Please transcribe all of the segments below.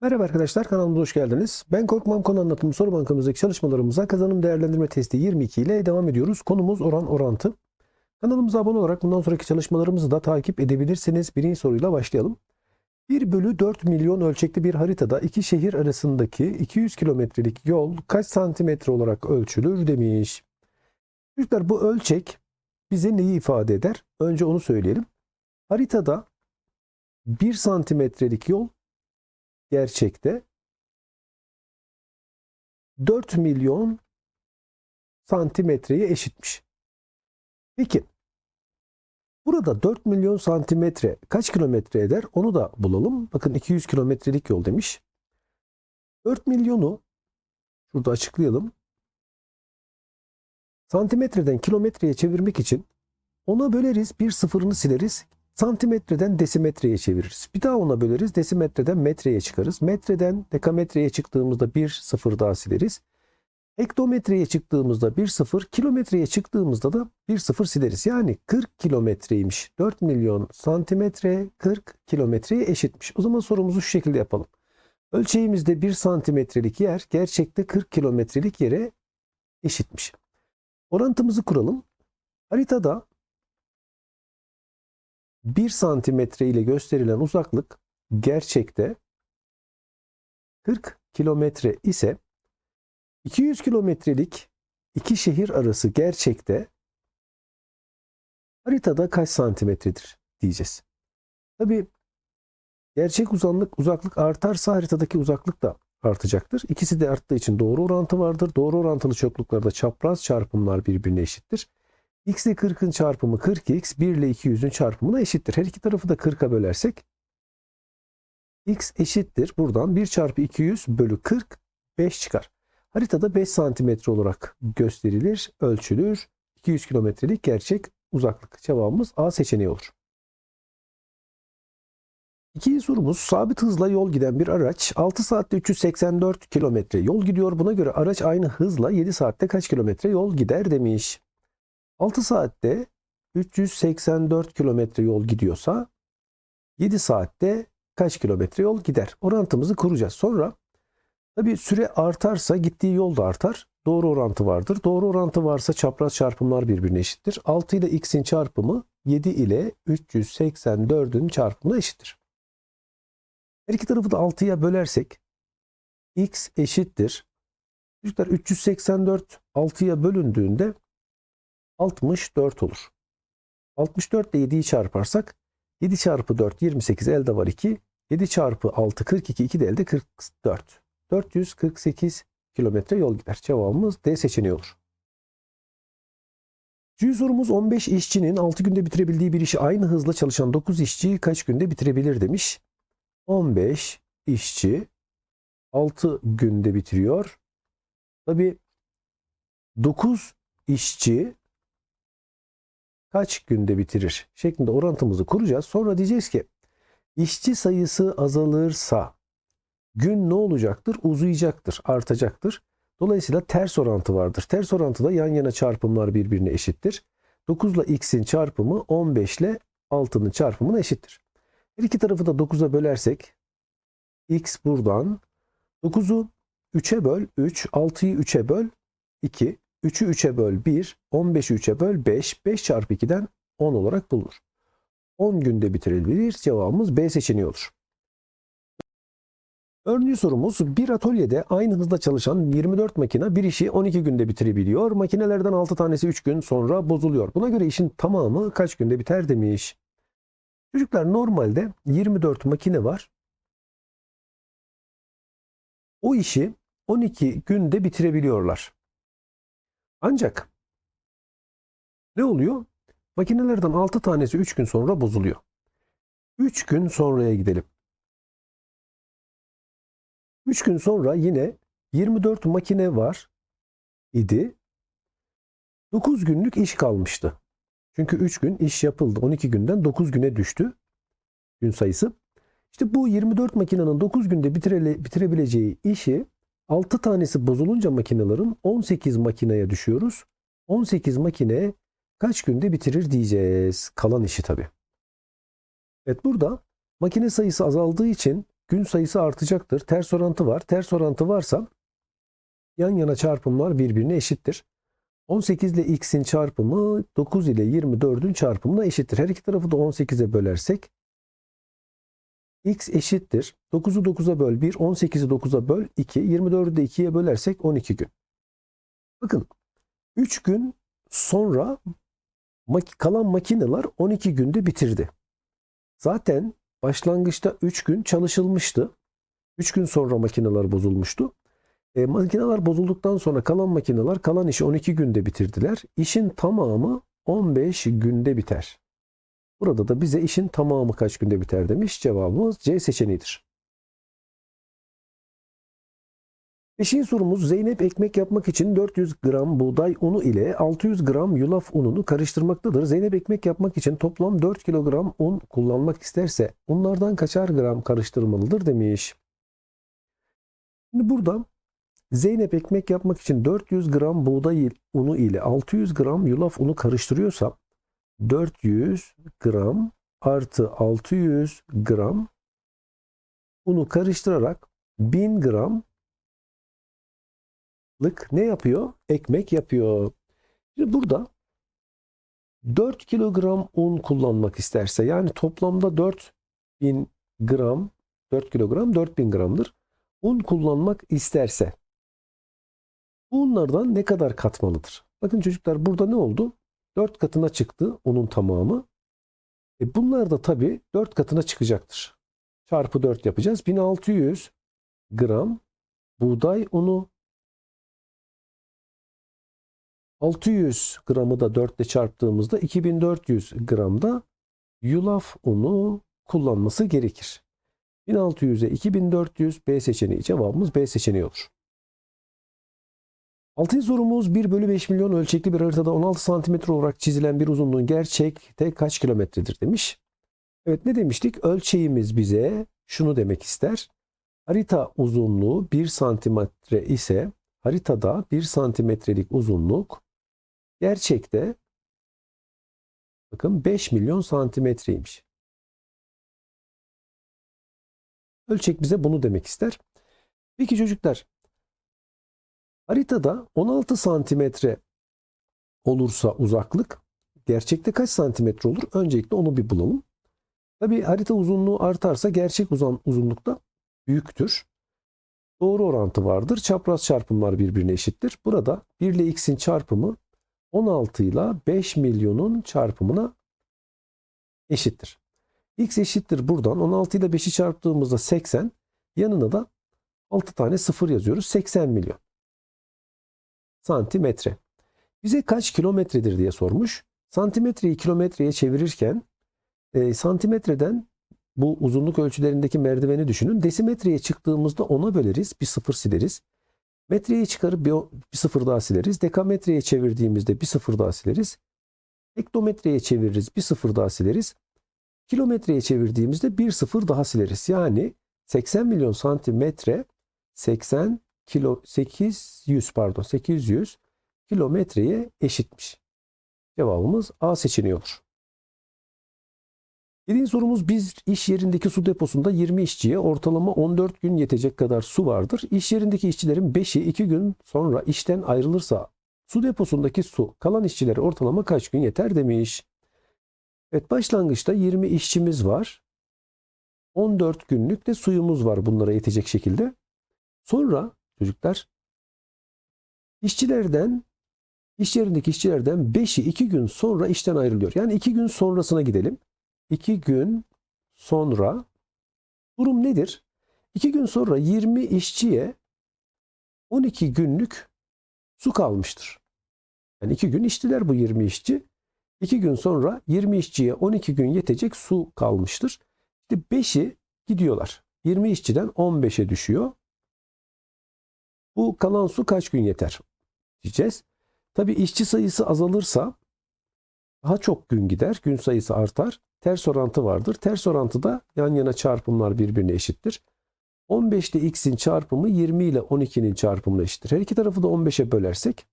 Merhaba arkadaşlar kanalımıza hoş geldiniz. Ben Korkmam konu anlatımı soru bankamızdaki çalışmalarımıza kazanım değerlendirme testi 22 ile devam ediyoruz. Konumuz oran orantı. Kanalımıza abone olarak bundan sonraki çalışmalarımızı da takip edebilirsiniz. Birinci soruyla başlayalım. 1 bölü 4 milyon ölçekli bir haritada iki şehir arasındaki 200 kilometrelik yol kaç santimetre olarak ölçülür demiş. Çocuklar bu ölçek bize neyi ifade eder? Önce onu söyleyelim. Haritada 1 santimetrelik yol gerçekte 4 milyon santimetreye eşitmiş. Peki burada 4 milyon santimetre kaç kilometre eder onu da bulalım. Bakın 200 kilometrelik yol demiş. 4 milyonu şurada açıklayalım. Santimetreden kilometreye çevirmek için ona böleriz bir sıfırını sileriz. Santimetreden desimetreye çeviririz. Bir daha ona böleriz. Desimetreden metreye çıkarız. Metreden dekametreye çıktığımızda bir sıfır daha sileriz. Hektometreye çıktığımızda bir sıfır, kilometreye çıktığımızda da bir sıfır sileriz. Yani 40 kilometreymiş. 4 milyon santimetre 40 kilometreye eşitmiş. O zaman sorumuzu şu şekilde yapalım. Ölçeğimizde 1 santimetrelik yer gerçekte 40 kilometrelik yere eşitmiş. Orantımızı kuralım. Haritada 1 santimetre ile gösterilen uzaklık gerçekte 40 kilometre ise 200 kilometrelik iki şehir arası gerçekte haritada kaç santimetredir diyeceğiz. Tabi gerçek uzanlık uzaklık artarsa haritadaki uzaklık da artacaktır. İkisi de arttığı için doğru orantı vardır. Doğru orantılı çokluklarda çapraz çarpımlar birbirine eşittir. X ile 40'ın çarpımı 40x, 1 ile 200'ün çarpımına eşittir. Her iki tarafı da 40'a bölersek x eşittir. Buradan 1 çarpı 200 bölü 40 5 çıkar. Haritada 5 santimetre olarak gösterilir, ölçülür. 200 kilometrelik gerçek uzaklık. Cevabımız A seçeneği olur. İkinci sorumuz sabit hızla yol giden bir araç 6 saatte 384 kilometre yol gidiyor. Buna göre araç aynı hızla 7 saatte kaç kilometre yol gider demiş. 6 saatte 384 kilometre yol gidiyorsa 7 saatte kaç kilometre yol gider? Orantımızı kuracağız. Sonra tabi süre artarsa gittiği yol da artar. Doğru orantı vardır. Doğru orantı varsa çapraz çarpımlar birbirine eşittir. 6 ile x'in çarpımı 7 ile 384'ün çarpımına eşittir. Her iki tarafı da 6'ya bölersek x eşittir. Çocuklar 384 6'ya bölündüğünde 64 olur. 64 ile 7'yi çarparsak 7 çarpı 4 28 elde var 2. 7 çarpı 6 42 2 de elde 44. 448 kilometre yol gider. Cevabımız D seçeneği olur. Sorumuz 15 işçinin 6 günde bitirebildiği bir işi aynı hızla çalışan 9 işçi kaç günde bitirebilir demiş. 15 işçi 6 günde bitiriyor. Tabi 9 işçi kaç günde bitirir şeklinde orantımızı kuracağız. Sonra diyeceğiz ki işçi sayısı azalırsa gün ne olacaktır? Uzayacaktır, artacaktır. Dolayısıyla ters orantı vardır. Ters orantıda yan yana çarpımlar birbirine eşittir. 9 ile x'in çarpımı 15 ile 6'nın çarpımına eşittir. Her iki tarafı da 9'a bölersek x buradan 9'u 3'e böl 3, 6'yı 3'e böl 2, 3'ü 3'e böl 1, 15'i 3'e böl 5, 5 çarpı 2'den 10 olarak bulunur. 10 günde bitirilebilir. Cevabımız B seçeneği olur. Örneğin sorumuz bir atölyede aynı hızda çalışan 24 makine bir işi 12 günde bitirebiliyor. Makinelerden 6 tanesi 3 gün sonra bozuluyor. Buna göre işin tamamı kaç günde biter demiş. Çocuklar normalde 24 makine var. O işi 12 günde bitirebiliyorlar. Ancak ne oluyor? Makinelerden 6 tanesi 3 gün sonra bozuluyor. 3 gün sonraya gidelim. 3 gün sonra yine 24 makine var idi. 9 günlük iş kalmıştı. Çünkü 3 gün iş yapıldı. 12 günden 9 güne düştü gün sayısı. İşte bu 24 makinenin 9 günde bitire, bitirebileceği işi 6 tanesi bozulunca makinelerin 18 makineye düşüyoruz. 18 makine kaç günde bitirir diyeceğiz. Kalan işi tabii. Evet burada makine sayısı azaldığı için gün sayısı artacaktır. Ters orantı var. Ters orantı varsa yan yana çarpımlar birbirine eşittir. 18 ile x'in çarpımı 9 ile 24'ün çarpımına eşittir. Her iki tarafı da 18'e bölersek x eşittir. 9'u 9'a böl 1, 18'i 9'a böl 2, 24'ü de 2'ye bölersek 12 gün. Bakın 3 gün sonra kalan makineler 12 günde bitirdi. Zaten başlangıçta 3 gün çalışılmıştı. 3 gün sonra makineler bozulmuştu. E, makineler bozulduktan sonra kalan makineler kalan işi 12 günde bitirdiler. İşin tamamı 15 günde biter. Burada da bize işin tamamı kaç günde biter demiş. Cevabımız C seçeneğidir. Beşinci sorumuz Zeynep ekmek yapmak için 400 gram buğday unu ile 600 gram yulaf ununu karıştırmaktadır. Zeynep ekmek yapmak için toplam 4 kilogram un kullanmak isterse unlardan kaçar gram karıştırmalıdır demiş. Şimdi burada Zeynep ekmek yapmak için 400 gram buğday unu ile 600 gram yulaf unu karıştırıyorsa 400 gram artı 600 gram unu karıştırarak 1000 gram lık ne yapıyor? Ekmek yapıyor. Şimdi burada 4 kilogram un kullanmak isterse yani toplamda 4000 gram 4 kilogram 4000 gramdır. Un kullanmak isterse bu unlardan ne kadar katmalıdır? Bakın çocuklar burada ne oldu? 4 katına çıktı unun tamamı. E bunlar da tabii 4 katına çıkacaktır. Çarpı 4 yapacağız. 1600 gram buğday unu 600 gramı da 4 ile çarptığımızda 2400 gramda yulaf unu kullanması gerekir. 1600'e 2400 B seçeneği cevabımız B seçeneği olur. Altıncı sorumuz 1 bölü 5 milyon ölçekli bir haritada 16 santimetre olarak çizilen bir uzunluğun gerçekte kaç kilometredir demiş. Evet ne demiştik? Ölçeğimiz bize şunu demek ister. Harita uzunluğu 1 santimetre ise haritada 1 santimetrelik uzunluk gerçekte bakın 5 milyon santimetreymiş. Ölçek bize bunu demek ister. Peki çocuklar haritada 16 santimetre olursa uzaklık gerçekte kaç santimetre olur? Öncelikle onu bir bulalım. Tabi harita uzunluğu artarsa gerçek uzun, uzunluk da büyüktür. Doğru orantı vardır. Çapraz çarpımlar birbirine eşittir. Burada 1 ile x'in çarpımı 16 ile 5 milyonun çarpımına eşittir. x eşittir buradan 16 ile 5'i çarptığımızda 80 yanına da 6 tane sıfır yazıyoruz. 80 milyon santimetre. Bize kaç kilometredir diye sormuş. Santimetreyi kilometreye çevirirken e, santimetreden bu uzunluk ölçülerindeki merdiveni düşünün. Desimetreye çıktığımızda ona böleriz. Bir sıfır sileriz. Metreye çıkarıp bir, bir sıfır daha sileriz. Dekametreye çevirdiğimizde bir sıfır daha sileriz. Hektometreye çeviririz. Bir sıfır daha sileriz. Kilometreye çevirdiğimizde bir sıfır daha sileriz. Yani 80 milyon santimetre 80 kilo 800 pardon 800 kilometreye eşitmiş. Cevabımız A seçeneği olur. Yedinci sorumuz biz iş yerindeki su deposunda 20 işçiye ortalama 14 gün yetecek kadar su vardır. İş yerindeki işçilerin 5'i 2 gün sonra işten ayrılırsa su deposundaki su kalan işçilere ortalama kaç gün yeter demiş. Evet başlangıçta 20 işçimiz var. 14 günlük de suyumuz var bunlara yetecek şekilde. Sonra çocuklar işçilerden iş yerindeki işçilerden 5'i 2 gün sonra işten ayrılıyor. Yani 2 gün sonrasına gidelim. 2 gün sonra durum nedir? 2 gün sonra 20 işçiye 12 günlük su kalmıştır. Yani 2 gün içtiler bu 20 işçi. 2 gün sonra 20 işçiye 12 gün yetecek su kalmıştır. İşte 5'i gidiyorlar. 20 işçiden 15'e düşüyor. Bu kalan su kaç gün yeter diyeceğiz. Tabi işçi sayısı azalırsa daha çok gün gider. Gün sayısı artar. Ters orantı vardır. Ters orantıda yan yana çarpımlar birbirine eşittir. 15 ile x'in çarpımı 20 ile 12'nin çarpımına eşittir. Her iki tarafı da 15'e bölersek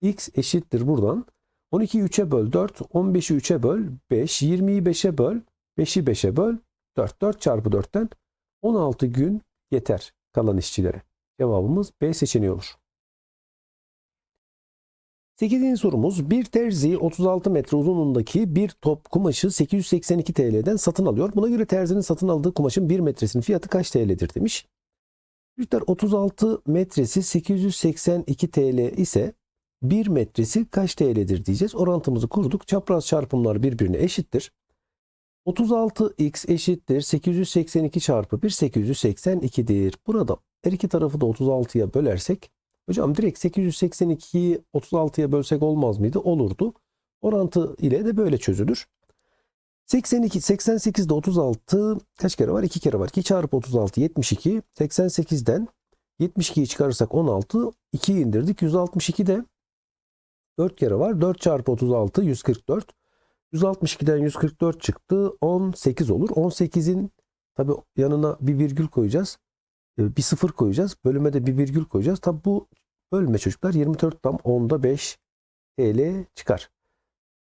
x eşittir buradan. 12'yi 3'e böl 4, 15'i 3'e böl 5, 20'yi 5'e böl, 5'i 5'e böl 144. 4 çarpı 4'ten 16 gün yeter kalan işçilere. Cevabımız B seçeneği olur. 8. sorumuz bir terzi 36 metre uzunluğundaki bir top kumaşı 882 TL'den satın alıyor. Buna göre terzinin satın aldığı kumaşın 1 metresinin fiyatı kaç TL'dir demiş. Çocuklar 36 metresi 882 TL ise 1 metresi kaç TL'dir diyeceğiz. Orantımızı kurduk. Çapraz çarpımlar birbirine eşittir. 36x eşittir 882 çarpı 1 882'dir. Burada her iki tarafı da 36'ya bölersek hocam direkt 882'yi 36'ya bölsek olmaz mıydı? Olurdu. Orantı ile de böyle çözülür. 82, 88'de 36 kaç kere var? 2 kere var. 2 çarpı 36 72. 88'den 72'yi çıkarırsak 16. 2'yi indirdik. 162'de 4 kere var. 4 çarpı 36 144. 162'den 144 çıktı. 18 olur. 18'in tabi yanına bir virgül koyacağız. Ee, Bir sıfır koyacağız. Bölüme de bir virgül koyacağız. Tabi bu bölme çocuklar 24 tam 10'da 5 TL çıkar.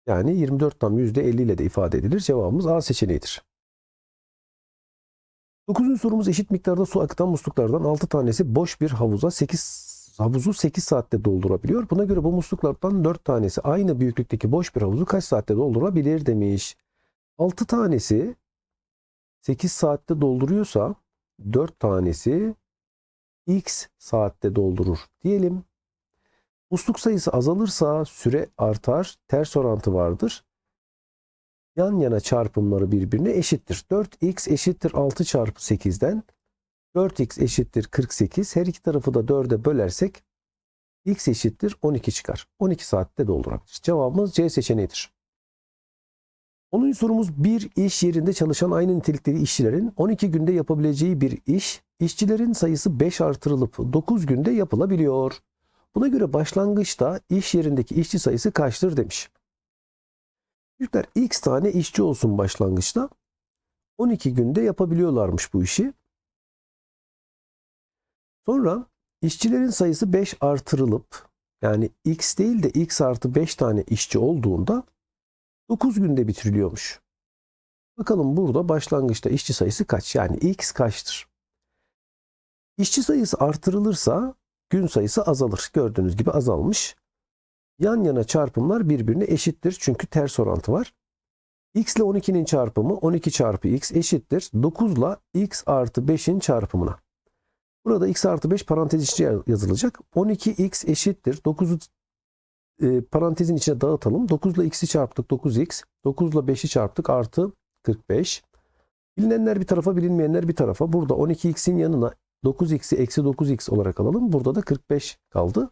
Yani 24 tam %50 ile de ifade edilir. Cevabımız A seçeneğidir. 9. sorumuz eşit miktarda su akıtan musluklardan 6 tanesi boş bir havuza 8 havuzu 8 saatte doldurabiliyor. Buna göre bu musluklardan 4 tanesi aynı büyüklükteki boş bir havuzu kaç saatte doldurabilir demiş. 6 tanesi 8 saatte dolduruyorsa 4 tanesi x saatte doldurur diyelim. Musluk sayısı azalırsa süre artar, ters orantı vardır. Yan yana çarpımları birbirine eşittir. 4x eşittir 6 çarpı 8'den 4x eşittir 48. Her iki tarafı da 4'e bölersek x eşittir 12 çıkar. 12 saatte doldurabiliriz. Cevabımız C seçeneğidir. 10. sorumuz bir iş yerinde çalışan aynı nitelikteki işçilerin 12 günde yapabileceği bir iş, işçilerin sayısı 5 artırılıp 9 günde yapılabiliyor. Buna göre başlangıçta iş yerindeki işçi sayısı kaçtır demiş. Çocuklar x tane işçi olsun başlangıçta. 12 günde yapabiliyorlarmış bu işi. Sonra işçilerin sayısı 5 artırılıp yani x değil de x artı 5 tane işçi olduğunda 9 günde bitiriliyormuş. Bakalım burada başlangıçta işçi sayısı kaç? Yani x kaçtır? İşçi sayısı artırılırsa gün sayısı azalır. Gördüğünüz gibi azalmış. Yan yana çarpımlar birbirine eşittir. Çünkü ters orantı var. x ile 12'nin çarpımı 12 çarpı x eşittir. 9 ile x artı 5'in çarpımına. Burada x artı 5 parantez içine yazılacak. 12x eşittir. 9'u e, parantezin içine dağıtalım. 9 ile x'i çarptık 9x. 9 ile 5'i çarptık artı 45. Bilinenler bir tarafa bilinmeyenler bir tarafa. Burada 12x'in yanına 9x'i eksi 9x olarak alalım. Burada da 45 kaldı.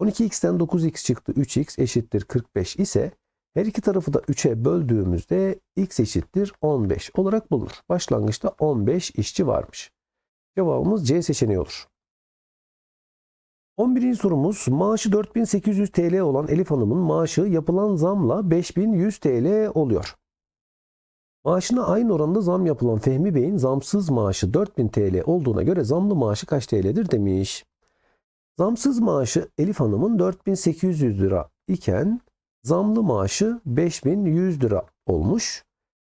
12x'ten 9x çıktı. 3x eşittir 45 ise her iki tarafı da 3'e böldüğümüzde x eşittir 15 olarak bulunur. Başlangıçta 15 işçi varmış. Cevabımız C seçeneği olur. 11. sorumuz maaşı 4800 TL olan Elif Hanım'ın maaşı yapılan zamla 5100 TL oluyor. Maaşına aynı oranda zam yapılan Fehmi Bey'in zamsız maaşı 4000 TL olduğuna göre zamlı maaşı kaç TL'dir demiş. Zamsız maaşı Elif Hanım'ın 4800 lira iken zamlı maaşı 5100 lira olmuş.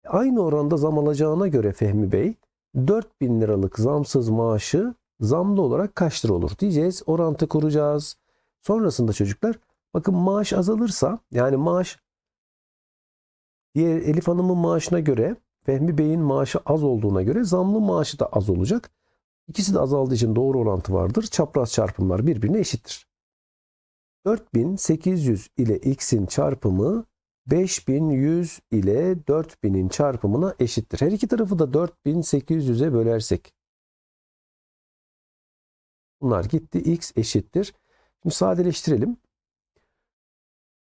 Aynı oranda zam alacağına göre Fehmi Bey 4000 liralık zamsız maaşı zamlı olarak kaç lira olur diyeceğiz. Orantı kuracağız. Sonrasında çocuklar bakın maaş azalırsa yani maaş diğer Elif Hanım'ın maaşına göre Fehmi Bey'in maaşı az olduğuna göre zamlı maaşı da az olacak. İkisi de azaldığı için doğru orantı vardır. Çapraz çarpımlar birbirine eşittir. 4800 ile x'in çarpımı 5100 ile 4000'in çarpımına eşittir. Her iki tarafı da 4800'e bölersek. Bunlar gitti. x eşittir. Şimdi sadeleştirelim.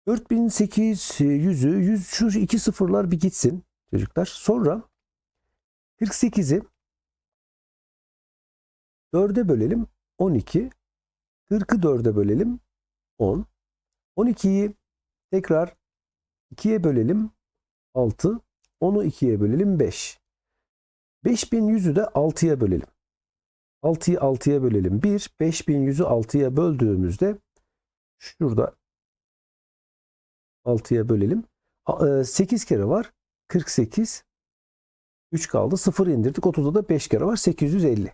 4800'ü 100 şu iki sıfırlar bir gitsin çocuklar. Sonra 48'i 4'e bölelim 12. 40'ı 4'e bölelim 10. 12'yi tekrar 2'ye bölelim 6. 10'u 2'ye bölelim 5. 5100'ü de 6'ya bölelim. 6'yı 6'ya bölelim 1. 5100'ü 6'ya böldüğümüzde şurada 6'ya bölelim. 8 kere var. 48. 3 kaldı. 0 indirdik. 30'da da 5 kere var. 850.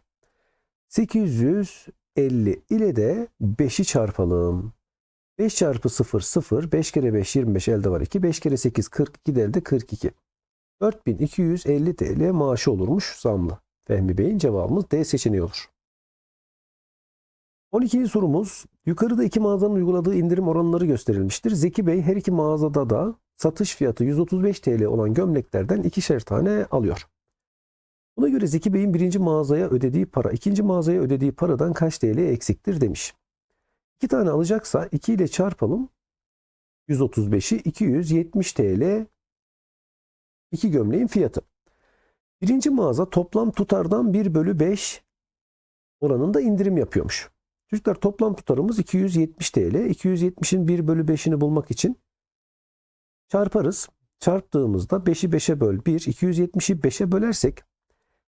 850 ile de 5'i çarpalım. 5 çarpı 0 0. 5 kere 5 25 elde var 2. 5 kere 8 42 de elde 42. 4250 TL maaşı olurmuş zamlı. Fehmi Bey'in cevabımız D seçeneği olur. 12. sorumuz yukarıda iki mağazanın uyguladığı indirim oranları gösterilmiştir. Zeki Bey her iki mağazada da satış fiyatı 135 TL olan gömleklerden ikişer tane alıyor. Buna göre Zeki Bey'in birinci mağazaya ödediği para ikinci mağazaya ödediği paradan kaç TL eksiktir demiş. İki tane alacaksa 2 ile çarpalım. 135'i 270 TL iki gömleğin fiyatı. Birinci mağaza toplam tutardan 1 bölü 5 oranında indirim yapıyormuş. Çocuklar toplam tutarımız 270 TL. 270'in 1 bölü 5'ini bulmak için çarparız. Çarptığımızda 5'i 5'e böl 1. 270'i 5'e bölersek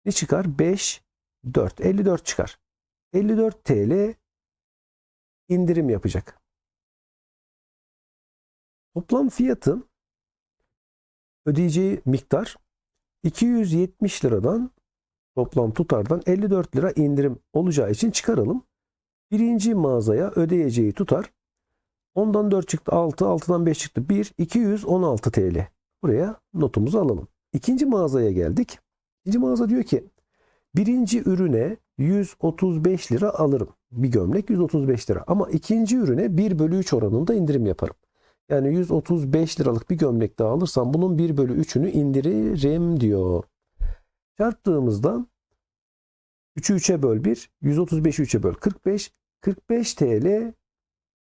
ne çıkar? 5, 4. 54 çıkar. 54 TL indirim yapacak. Toplam fiyatı ödeyeceği miktar 270 liradan toplam tutardan 54 lira indirim olacağı için çıkaralım. Birinci mağazaya ödeyeceği tutar 10'dan 4 çıktı 6, 6'dan 5 çıktı 1, 216 TL. Buraya notumuzu alalım. İkinci mağazaya geldik. İkinci mağaza diyor ki birinci ürüne 135 lira alırım. Bir gömlek 135 lira. Ama ikinci ürüne 1 bölü 3 oranında indirim yaparım. Yani 135 liralık bir gömlek daha alırsam bunun 1 bölü 3'ünü indiririm diyor. Çarptığımızda 3'ü 3'e böl 1, 135'i 3'e böl 45, 45 TL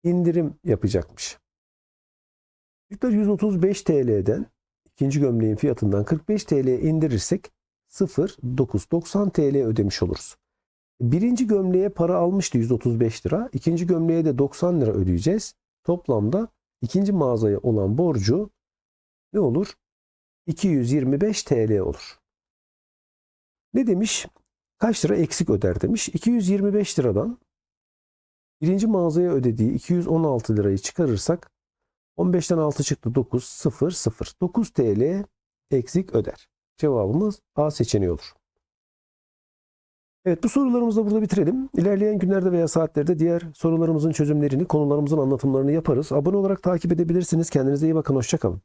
indirim yapacakmış. Çocuklar 135 TL'den ikinci gömleğin fiyatından 45 TL indirirsek 0,990 TL ödemiş oluruz. Birinci gömleğe para almıştı 135 lira. ikinci gömleğe de 90 lira ödeyeceğiz. Toplamda ikinci mağazaya olan borcu ne olur? 225 TL olur. Ne demiş? Kaç lira eksik öder demiş. 225 liradan birinci mağazaya ödediği 216 lirayı çıkarırsak 15'ten 6 çıktı 9 0 0 9 TL eksik öder. Cevabımız A seçeneği olur. Evet bu sorularımızı da burada bitirelim. İlerleyen günlerde veya saatlerde diğer sorularımızın çözümlerini, konularımızın anlatımlarını yaparız. Abone olarak takip edebilirsiniz. Kendinize iyi bakın. Hoşçakalın.